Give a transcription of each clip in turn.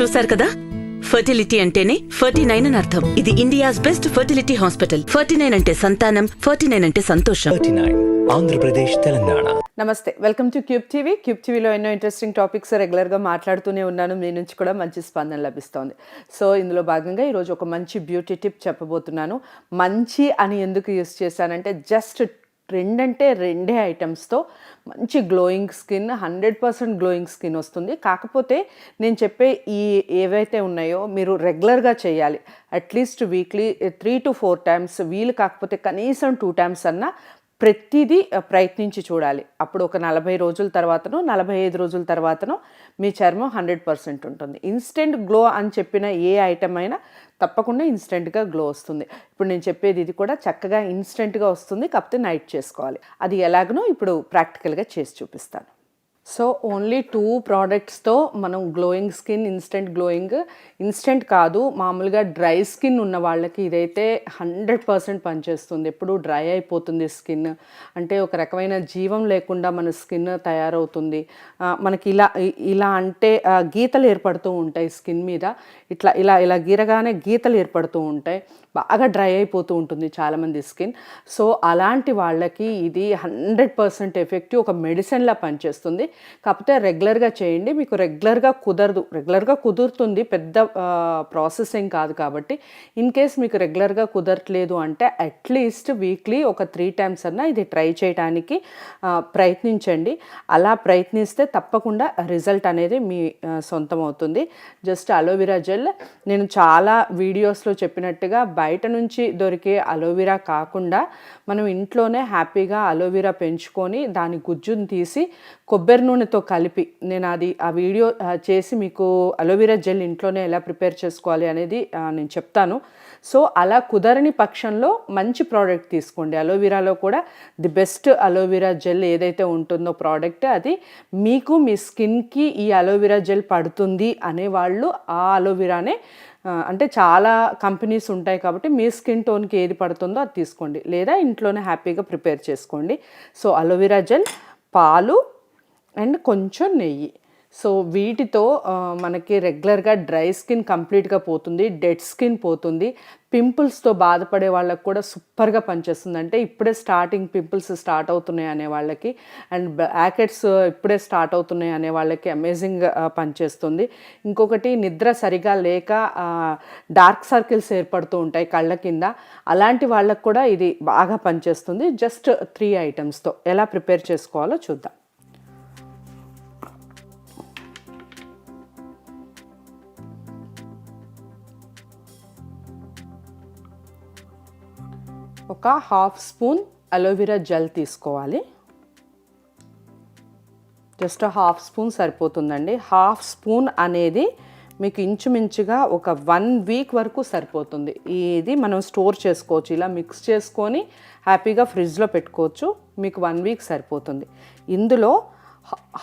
చూశారు కదా? ఫర్టిలిటీ అంటేనే ఫర్టీ నైన్ అని అర్థం. ఇది India's best fertility hospital. Forty nine అంటే సంతానం ఫర్టీ నైన్ అంటే సంతోషం. ఆంధ్రప్రదేశ్ తెలంగాణ. నమస్తే వెల్కమ్ టు క్యూబ్ టీవీ. క్యూబ్ టీవీలో ఎన్నో ఇంట్రెస్టింగ్ టాపిక్స్ రెగ్యులర్గా మాట్లాడుతూనే ఉన్నాను. మీ నుంచి కూడా మంచి స్పందన లభిస్తోంది. సో ఇందులో భాగంగా ఈరోజు ఒక మంచి బ్యూటీ టిప్ చెప్పబోతున్నాను. మంచి అని ఎందుకు యూస్ చేశానంటే జస్ట్ రెండంటే రెండే ఐటమ్స్తో మంచి glowing skin hundred percent glowing skin వస్తుంది. కాకపోతే నేను చెప్పే ఈ ఏవైతే ఉన్నాయో మీరు రెగ్యులర్గా చేయాలి. At least weekly three to four times వీలు కాకపోతే కనీసం టూ టైమ్స్ అన్నా ప్రతిదీ ప్రయత్నించి చూడాలి. అప్పుడు ఒక నలభై రోజుల తర్వాతనో నలభై ఐదు రోజుల తర్వాతనో మీ చర్మం హండ్రెడ్ పర్సెంట్ ఉంటుంది. ఇన్స్టెంట్ గ్లో అని చెప్పిన ఏ ఐటమ్ అయినా తప్పకుండా ఇన్స్టెంట్గా గ్లో వస్తుంది. ఇప్పుడు నేను చెప్పేది ఇది కూడా చక్కగా ఇన్స్టెంట్గా వస్తుంది కాకపోతే నైట్ చేసుకోవాలి. అది ఎలాగనో ఇప్పుడు ప్రాక్టికల్గా చేసి చూపిస్తాను. సో ఓన్లీ టూ ప్రోడక్ట్స్తో మనం glowing skin instant glowing instant కాదు మామూలుగా డ్రై స్కిన్ ఉన్న వాళ్ళకి ఇదైతే హండ్రెడ్ పర్సెంట్ పనిచేస్తుంది. ఎప్పుడు డ్రై అయిపోతుంది స్కిన్. అంటే ఒక రకమైన జీవం లేకుండా మన స్కిన్ తయారవుతుంది. మనకి ఇలా ఇలా అంటే గీతలు ఏర్పడుతూ ఉంటాయి స్కిన్ మీద. ఇట్లా ఇలా ఇలా గీరగానే గీతలు ఏర్పడుతూ ఉంటాయి. బాగా డ్రై అయిపోతూ ఉంటుంది చాలామంది స్కిన్. సో అలాంటి వాళ్ళకి ఇది హండ్రెడ్ పర్సెంట్ ఎఫెక్టివ్ ఒక మెడిసిన్లా పనిచేస్తుంది. కాకపోతే రెగ్యులర్గా చేయండి మీకు రెగ్యులర్గా కుదరదు. రెగ్యులర్గా కుదురుతుంది పెద్ద ప్రాసెసింగ్ కాదు కాబట్టి. ఇన్ కేస్ మీకు రెగ్యులర్గా కుదరట్లేదు అంటే అట్లీస్ట్ వీక్లీ ఒక త్రీ టైమ్స్ అన్నా ఇది ట్రై చేయడానికి ప్రయత్నించండి. అలా ప్రయత్నిస్తే తప్పకుండా రిజల్ట్ అనేది మీ సొంతం అవుతుంది జస్ట్ అలోవెరా జెల్. నేను చాలా వీడియోస్లో చెప్పినట్టుగా బయట నుంచి దొరికే అలోవెరా కాకుండా మనం ఇంట్లోనే హ్యాపీగా అలోవెరా పెంచుకొని దాని గుజ్జును తీసి కొబ్బరి నూనెతో కలిపి నేను అది ఆ వీడియో చేసి మీకు అలోవెరా జెల్ ఇంట్లోనే ఎలా ప్రిపేర్ చేసుకోవాలి అనేది నేను చెప్తాను. సో అలా కుదరని పక్షంలో మంచి ప్రోడక్ట్ తీసుకోండి. అలోవెరాలో కూడా ది బెస్ట్ అలోవెరా జెల్ ఏదైతే ఉంటుందో ప్రోడక్ట్ అది మీకు మీ స్కిన్కి ఈ అలోవెరా జెల్ పడుతుంది అనేవాళ్ళు ఆ అలోవెరానే అంటే చాలా కంపెనీస్ ఉంటాయి కాబట్టి మీ స్కిన్ టోన్కి ఏది పడుతుందో అది తీసుకోండి. లేదా ఇంట్లోనే హ్యాపీగా ప్రిపేర్ చేసుకోండి. సో అలోవెరా జెల్ పాలు అండ్ కొంచెం నెయ్యి. సో వీటితో మనకి రెగ్యులర్గా డ్రై స్కిన్ కంప్లీట్గా పోతుంది డెడ్ స్కిన్ పోతుంది. పింపుల్స్తో బాధపడే వాళ్ళకి కూడా సూపర్గా పనిచేస్తుంది. అంటే ఇప్పుడే స్టార్టింగ్ పింపుల్స్ స్టార్ట్ అవుతున్నాయి అనే వాళ్ళకి అండ్ బ్యాకెట్స్ ఇప్పుడే స్టార్ట్ అవుతున్నాయి అనే వాళ్ళకి అమేజింగ్ పనిచేస్తుంది. ఇంకొకటి నిద్ర సరిగా లేక డార్క్ సర్కిల్స్ ఏర్పడుతూ ఉంటాయి కళ్ళ కింద. అలాంటి వాళ్ళకు కూడా ఇది బాగా పనిచేస్తుంది. జస్ట్ త్రీ ఐటమ్స్తో. ఎలా ప్రిపేర్ చేసుకోవాలో చూద్దాం. ఒక half spoon aloe vera gel తీసుకోవాలి. జస్ట్ హాఫ్ స్పూన్ సరిపోతుందండి. హాఫ్ స్పూన్ అనేది మీకు ఇంచుమించుగా ఒక వన్ వీక్ వరకు సరిపోతుంది. ఇది మనం స్టోర్ చేసుకోవచ్చు ఇలా మిక్స్ చేసుకొని హ్యాపీగా ఫ్రిడ్జ్లో పెట్టుకోవచ్చు మీకు వన్ వీక్ సరిపోతుంది. ఇందులో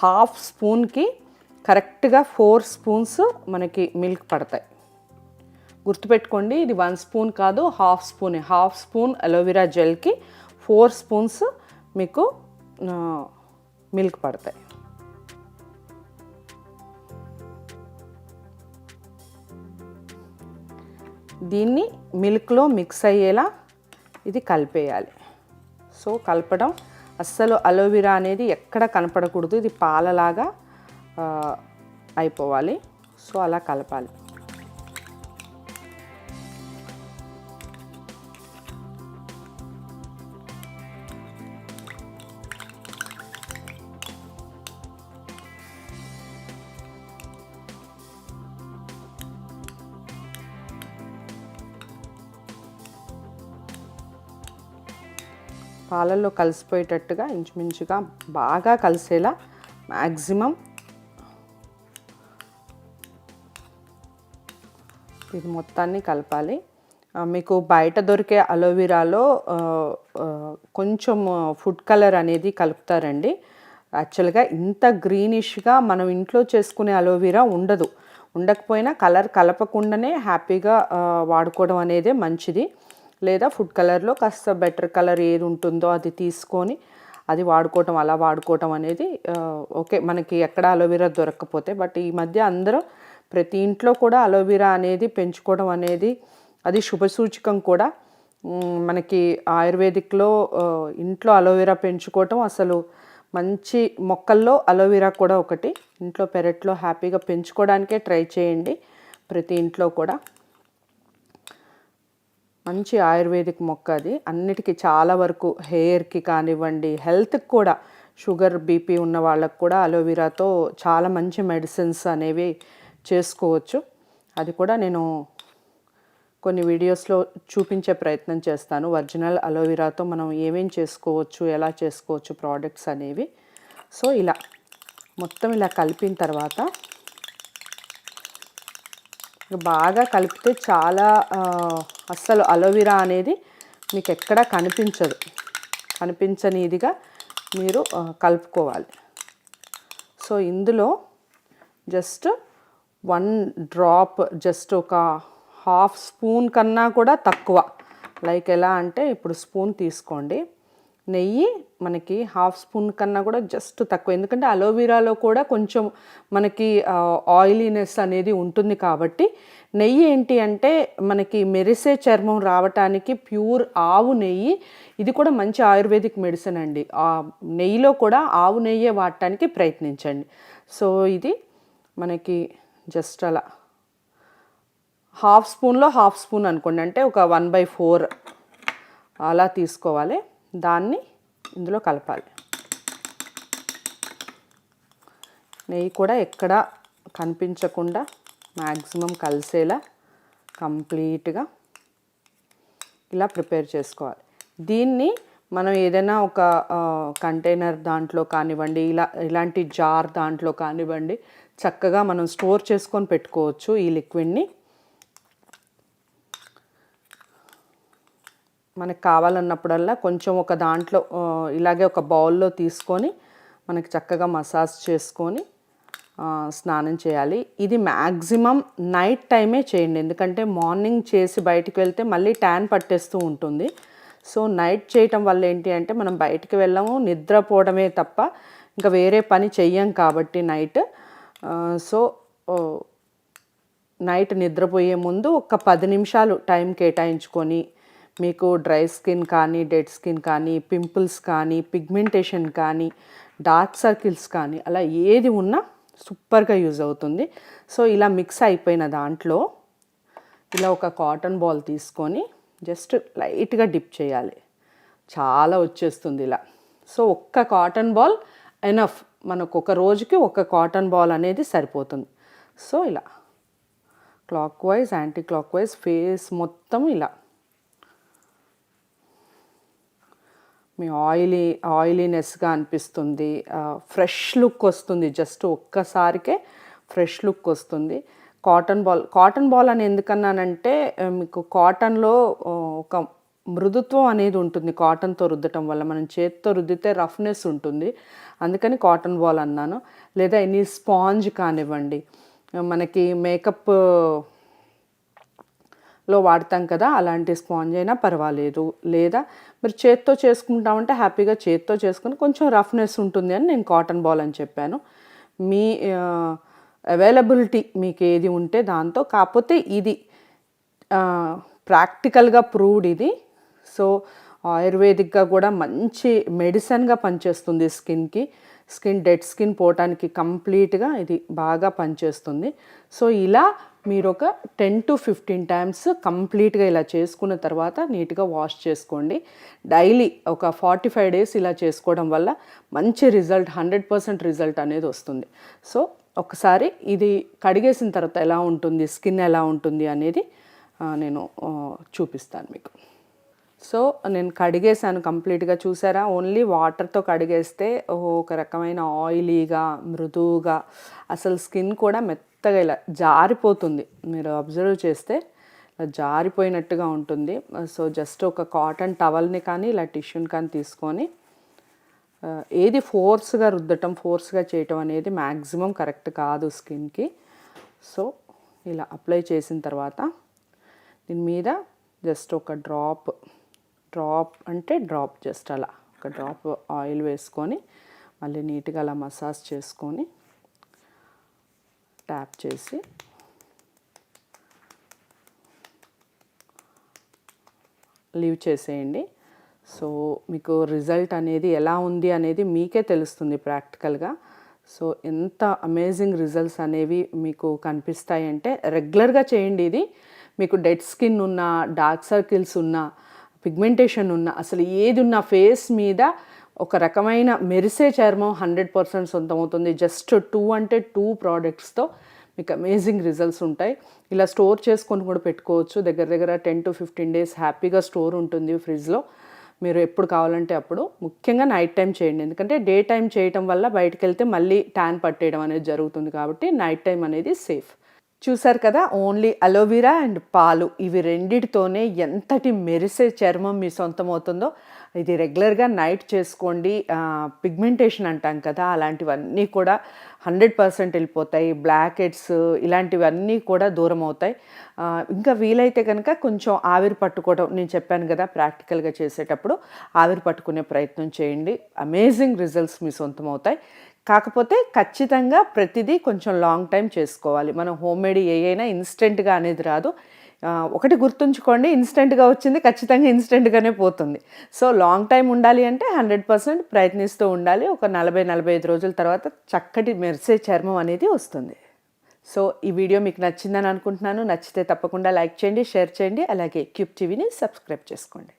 హాఫ్ స్పూన్కి కరెక్ట్గా ఫోర్ స్పూన్స్ మనకి మిల్క్ పడతాయి. గుర్తుపెట్టుకోండి ఇది వన్ స్పూన్ కాదు half spoon. Half spoon aloe vera జెల్కి four spoons మీకు మిల్క్ పడతాయి. దీన్ని మిల్క్లో మిక్స్ అయ్యేలా ఇది కలిపేయాలి. సో కలపడం అస్సలు అలోవెరా అనేది ఎక్కడ కనపడకూడదు ఇది పాలలాగా అయిపోవాలి. సో అలా కలపాలి. పాలల్లో కలిసిపోయేటట్టుగా ఇంచుమించుగా బాగా కలిసేలా మ్యాక్సిమం ఇది మొత్తాన్ని కలపాలి. మీకు బయట దొరికే అలోవెరాలో కొంచెం ఫుడ్ కలర్ అనేది కలుపుతారండి. యాక్చువల్గా ఇంత గ్రీనిష్గా మనం ఇంట్లో చేసుకునే అలోవెరా ఉండదు. ఉండకపోయినా కలర్ కలపకుండానే హ్యాపీగా వాడుకోవడం అనేదే మంచిది. లేదా ఫుడ్ కలర్లో కాస్త బెటర్ కలర్ ఏది ఉంటుందో అది తీసుకొని అది వాడుకోవటం అలా వాడుకోవటం అనేది ఓకే మనకి ఎక్కడ అలోవెరా దొరకకపోతే. బట్ ఈ మధ్య అందరూ ప్రతి ఇంట్లో కూడా అలోవెరా అనేది పెంచుకోవడం అనేది అది శుభసూచకం కూడా. మనకి ఆయుర్వేదిక్లో ఇంట్లో అలోవెరా పెంచుకోవటం అసలు మంచి మొక్కల్లో అలోవెరా కూడా ఒకటి. ఇంట్లో పెరట్లో హ్యాపీగా పెంచుకోవడానికే ట్రై చేయండి ప్రతి ఇంట్లో కూడా. మంచి ఆయుర్వేదిక్ మొక్క అది. అన్నిటికీ చాలా వరకు హెయిర్కి కానివ్వండి హెల్త్కి కూడా షుగర్ బీపీ ఉన్న వాళ్ళకు కూడా అలోవెరాతో చాలా మంచి మెడిసిన్స్ అనేవి చేసుకోవచ్చు. అది కూడా నేను కొన్ని వీడియోస్లో చూపించే ప్రయత్నం చేస్తాను. ఒరిజినల్ అలోవెరాతో మనం ఏమేం చేసుకోవచ్చు ఎలా చేసుకోవచ్చు ప్రోడక్ట్స్ అనేవి. సో ఇలా మొత్తం ఇలా కలిపిన తర్వాత బాగా కలిపితే చాలా అస్సలు అలోవెరా అనేది మీకు ఎక్కడా కనిపించదు. కనిపించనిదిగా మీరు కలుపుకోవాలి. సో ఇందులో జస్ట్ వన్ డ్రాప్ జస్ట్ ఒక హాఫ్ స్పూన్ కన్నా కూడా తక్కువ. లైక్ ఎలా అంటే ఇప్పుడు స్పూన్ తీసుకోండి. నెయ్యి మనకి హాఫ్ స్పూన్ కన్నా కూడా జస్ట్ తక్కువ. ఎందుకంటే అలోవీరాలో కూడా కొంచెం మనకి ఆయిలీనెస్ అనేది ఉంటుంది కాబట్టి నెయ్యి ఏంటి అంటే మనకి మెరిసే చర్మం రావటానికి ప్యూర్ ఆవు నెయ్యి. ఇది కూడా మంచి ఆయుర్వేదిక్ మెడిసిన్ అండి. ఆ నెయ్యిలో కూడా ఆవు నెయ్యే వాడటానికి ప్రయత్నించండి. సో ఇది మనకి జస్ట్ అలా. హాఫ్ స్పూన్లో హాఫ్ స్పూన్ అనుకోండి. అంటే ఒక వన్ బై ఫోర్ అలా తీసుకోవాలి. దాన్ని ఇందులో కలపాలి. నెయ్యి కూడా ఎక్కడ కనిపించకుండా మ్యాక్సిమం కలిసేలా కంప్లీట్గా ఇలా ప్రిపేర్ చేసుకోవాలి. దీన్ని మనం ఏదైనా ఒక కంటైనర్ దాంట్లో కానివ్వండి ఇలా ఇలాంటి జార్ దాంట్లో కానివ్వండి చక్కగా మనం స్టోర్ చేసుకొని పెట్టుకోవచ్చు ఈ లిక్విడ్ని. మనకు కావాలన్నప్పుడల్లా కొంచెం ఒక దాంట్లో ఇలాగే ఒక బౌల్లో తీసుకొని మనకి చక్కగా మసాజ్ చేసుకొని స్నానం చేయాలి. ఇది మ్యాక్సిమం నైట్ టైమే చేయండి. ఎందుకంటే మార్నింగ్ చేసి బయటికి వెళ్తే మళ్ళీ ట్యాన్ పట్టేస్తూ ఉంటుంది. సో నైట్ చేయటం వల్ల ఏంటి అంటే మనం బయటికి వెళ్ళము నిద్రపోవడమే తప్ప ఇంకా వేరే పని చెయ్యం కాబట్టి నైట్. సో నైట్ నిద్రపోయే ముందు ఒక పది నిమిషాలు టైం కేటాయించుకొని మీకు డ్రై స్కిన్ కానీ డెడ్ స్కిన్ కానీ పింపుల్స్ కానీ పిగ్మెంటేషన్ కానీ డార్క్ సర్కిల్స్ కానీ అలా ఏది ఉన్నా సూపర్గా యూజ్ అవుతుంది. సో ఇలా మిక్స్ అయిపోయిన దాంట్లో ఇలా ఒక కాటన్ బాల్ తీసుకొని జస్ట్ లైట్గా డిప్ చేయాలి. చాలా వచ్చేస్తుంది ఇలా. సో ఒక్క కాటన్ బాల్ ఎనఫ్. మనకు ఒక రోజుకి ఒక కాటన్ బాల్ అనేది సరిపోతుంది. సో ఇలా clockwise anti clock wise face మొత్తం ఇలా. మీ ఆయిలీ ఆయిలీనెస్గా అనిపిస్తుంది. ఫ్రెష్ లుక్ వస్తుంది. జస్ట్ ఒక్కసారికే ఫ్రెష్ లుక్ వస్తుంది. కాటన్ బాల్ కాటన్ బాల్ అని ఎందుకన్నానంటే మీకు కాటన్లో ఒక మృదుత్వం అనేది ఉంటుంది కాటన్తో రుద్దటం వల్ల. మనం చేత్తో రుద్దితే రఫ్నెస్ ఉంటుంది. అందుకని కాటన్ బాల్ అన్నాను. లేదా ఎనీ స్పాంజ్ కానివ్వండి. మనకి మేకప్ లో వాడతాం కదా అలాంటి స్పాంజ్ అయినా పర్వాలేదు. లేదా మీరు చేత్తో చేసుకుంటామంటే హ్యాపీగా చేత్తో చేసుకుని కొంచెం రఫ్నెస్ ఉంటుంది అని నేను కాటన్ బాల్ అని చెప్పాను. మీ అవైలబిలిటీ మీకు ఏది ఉంటే దాంతో కాకపోతే ఇది ప్రాక్టికల్గా ప్రూవ్డ్ ఇది. సో ఆయుర్వేదిక్గా కూడా మంచి మెడిసిన్గా పనిచేస్తుంది స్కిన్కి. స్కిన్ డెడ్ స్కిన్ పోవటానికి కంప్లీట్గా ఇది బాగా పనిచేస్తుంది. సో ఇలా మీరు ఒక టెన్ టు ఫిఫ్టీన్ టైమ్స్ కంప్లీట్గా ఇలా చేసుకున్న తర్వాత నీట్గా వాష్ చేసుకోండి. డైలీ ఒక ఫార్టీ ఫైవ్ డేస్ ఇలా చేసుకోవడం వల్ల మంచి రిజల్ట్ హండ్రెడ్ పర్సెంట్ రిజల్ట్ అనేది వస్తుంది. సో ఒకసారి ఇది కడిగేసిన తర్వాత ఎలా ఉంటుంది స్కిన్ ఎలా ఉంటుంది అనేది నేను చూపిస్తాను మీకు. సో నేను కడిగేసాను కంప్లీట్గా చూసారా? ఓన్లీ వాటర్తో కడిగేస్తే ఒక రకమైన ఆయిలీగా మృదువుగా అసలు స్కిన్ కూడా మెత్తగా ఇలా జారిపోతుంది. మీరు అబ్జర్వ్ చేస్తే జారిపోయినట్టుగా ఉంటుంది. Uh, సో జస్ట్ ఒక కాటన్ టవల్ని కానీ ఇలా టిష్యూని కానీ తీసుకొని uh, ఏది ఫోర్స్గా రుద్దటం ఫోర్స్గా చేయటం అనేది మ్యాక్సిమం కరెక్ట్ కాదు స్కిన్కి సో ఇలా అప్లై చేసిన తర్వాత దీని మీద జస్ట్ ఒక డ్రాప్ డ్రాప్ అంటే డ్రాప్ జస్ట్ అలా. ఒక డ్రాప్ ఆయిల్ వేసుకొని మళ్ళీ నీట్గా అలా మసాజ్ చేసుకొని ట్యాప్ చేసి లీవ్ చేసేయండి. సో మీకు రిజల్ట్ అనేది ఎలా ఉంది అనేది మీకే తెలుస్తుంది ప్రాక్టికల్గా. సో ఎంత అమేజింగ్ రిజల్ట్స్ అనేవి మీకు కనిపిస్తాయంటే రెగ్యులర్గా చేయండి ఇది. మీకు డెడ్ స్కిన్ ఉన్న డార్క్ సర్కిల్స్ ఉన్నా పిగ్మెంటేషన్ ఉన్న అసలు ఏది ఉన్న ఫేస్ మీద ఒక రకమైన మెరిసే చర్మం హండ్రెడ్ పర్సెంట్ సొంతమవుతుంది. జస్ట్ టూ అంటే టూ ప్రోడక్ట్స్తో మీకు అమేజింగ్ రిజల్ట్స్ ఉంటాయి. ఇలా స్టోర్ చేసుకొని కూడా పెట్టుకోవచ్చు. దగ్గర దగ్గర టెన్ టు ఫిఫ్టీన్ డేస్ హ్యాపీగా స్టోర్ ఉంటుంది ఫ్రిడ్జ్లో మీరు ఎప్పుడు కావాలంటే అప్పుడు ముఖ్యంగా నైట్ టైం చేయండి. ఎందుకంటే డే టైం చేయటం వల్ల బయటకు వెళ్తే మళ్ళీ ట్యాన్ పట్టేయడం అనేది జరుగుతుంది కాబట్టి నైట్ టైం అనేది సేఫ్ చూసారు కదా ఓన్లీ అలోవీరా అండ్ పాలు ఇవి రెండిటితోనే ఎంతటి మెరిసే చర్మం మీ సొంతం అవుతుందో ఇది రెగ్యులర్గా నైట్ చేసుకోండి పిగ్మెంటేషన్ అంటాం కదా అలాంటివన్నీ కూడా హండ్రెడ్ పర్సెంట్ వెళ్ళిపోతాయి. బ్లాకెట్స్ ఇలాంటివన్నీ కూడా దూరం అవుతాయి. ఇంకా వీలైతే కనుక కొంచెం ఆవిరి పట్టుకోవడం నేను చెప్పాను కదా ప్రాక్టికల్గా చేసేటప్పుడు ఆవిరి పట్టుకునే ప్రయత్నం చేయండి. అమేజింగ్ రిజల్ట్స్ మీ సొంతం అవుతాయి. కాకపోతే ఖచ్చితంగా ప్రతిదీ కొంచెం లాంగ్ టైం చేసుకోవాలి. మనం హోమ్ మేడ్ ఏ అయినా ఇన్స్టెంట్గా అనేది రాదు. ఒకటి గుర్తుంచుకోండి ఇన్స్టెంట్గా వచ్చింది ఖచ్చితంగా ఇన్స్టెంట్గానే పోతుంది. సో లాంగ్ టైం ఉండాలి అంటే హండ్రెడ్ పర్సెంట్ ప్రయత్నిస్తూ ఉండాలి. ఒక నలభై నలభై ఐదు రోజుల తర్వాత చక్కటి మెరిసే చర్మం అనేది వస్తుంది. సో ఈ వీడియో మీకు నచ్చిందని అనుకుంటున్నాను. నచ్చితే తప్పకుండా లైక్ చేయండి షేర్ చేయండి. అలాగే క్యూబ్ టీవీని సబ్స్క్రైబ్ చేసుకోండి.